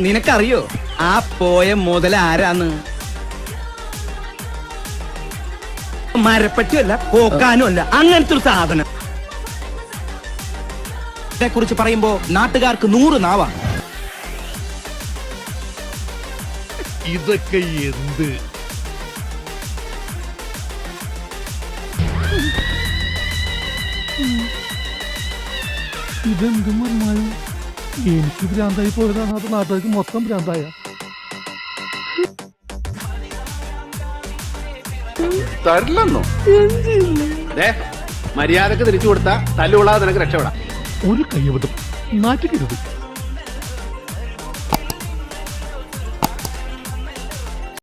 നിനക്കറിയോ? ആ പോയ മുതൽ ആരാന്ന്? മരപ്പറ്റിയല്ല പോക്കാനും അല്ല അങ്ങനത്തെ ഒരു സാധനം. കുറിച്ച് പറയുമ്പോ നാട്ടുകാർക്ക് നൂറ് നാവാണ് ഇതൊക്കെ എന്ത്? ഇതെന്തും വരുമാനം എനിക്ക് ഭ്രാന്തായി പോയതാണ് അത് നാട്ടുകാർക്ക് മൊത്തം ഭ്രാന്തായ. തരില്ലെന്നോ? മര്യാദയ്ക്ക് തിരിച്ചു കൊടുത്താ തല്ലുകൊള്ളാതെ നിനക്ക് രക്ഷപ്പെടാം. ഒരു കയ്യബദ്ധം നാറ്റിക്കരുത്.